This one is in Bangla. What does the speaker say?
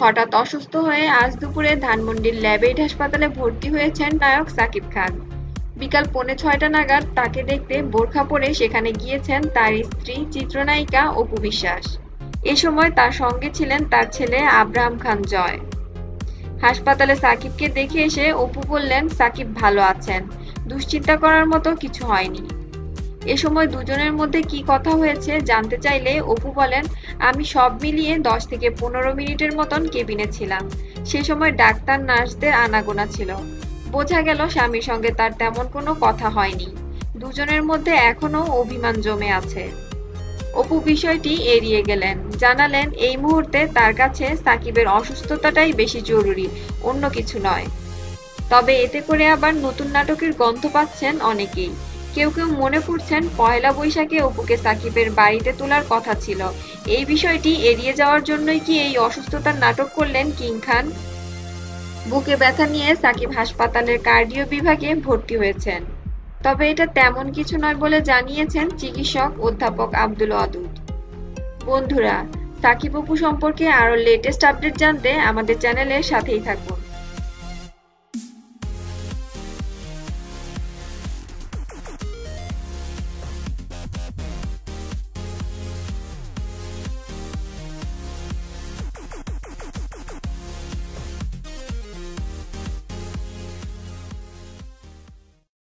হঠাৎ অসুস্থ হয়ে আজ দুপুরে ধানমন্ডির ল্যাবেইড হাসপাতালে ভর্তি হয়েছেন নায়ক সাকিব খান। বিকাল পৌনে ছয়টা নাগাদ তাকে দেখতে বোরখা পরে সেখানে গিয়েছেন তার স্ত্রী, চিত্রনায়িকা অপু বিশ্বাস। এ সময় তার সঙ্গে ছিলেন তার ছেলে আব্রাহাম খান জয়। হাসপাতালে সাকিবকে দেখে এসে অপু বললেন, সাকিব ভালো আছেন। দুশ্চিন্তা করার মতো কিছু হয়নি। এ সময় দুজনের মধ্যে কি কথা হয়েছে জানতে চাইলে অপু বলেন, আমি সব মিলিয়ে দশ থেকে পনেরো মিনিটের মতন কেবিনে ছিলাম। সে সময় ডাক্তার, নার্সদের আনাগোনা ছিল। বোঝা গেল স্বামীর সঙ্গে তার তেমন কোনো কথা হয়নি। দুজনের মধ্যে এখনও অভিমান জমে আছে। অপু বিষয়টি এড়িয়ে গেলেন। জানালেন, এই মুহূর্তে তার কাছে সাকিবের অসুস্থতাটাই বেশি জরুরি, অন্য কিছু নয়। তবে এতে করে আবার নতুন নাটকের গন্ধ পাচ্ছেন অনেকেই। কেউ কেউ মনে করছেন পয়লা বৈশাখে অপুকে সাকিবের বাড়িতে তোলার কথা ছিল। এই বিষয়টি এড়িয়ে যাওয়ার জন্যই কি এই অসুস্থতার নাটক করলেন কিং খান? বুকে ব্যথা নিয়ে সাকিব হাসপাতালের কার্ডিও বিভাগে ভর্তি হয়েছেন। তবে এটা তেমন কিছু নয় বলে জানিয়েছেন চিকিৎসক অধ্যাপক আব্দুল অদুদ বন্ধুরা, সাকিব অপু সম্পর্কে আরও লেটেস্ট আপডেট জানতে আমাদের চ্যানেলের সাথেই থাকুন।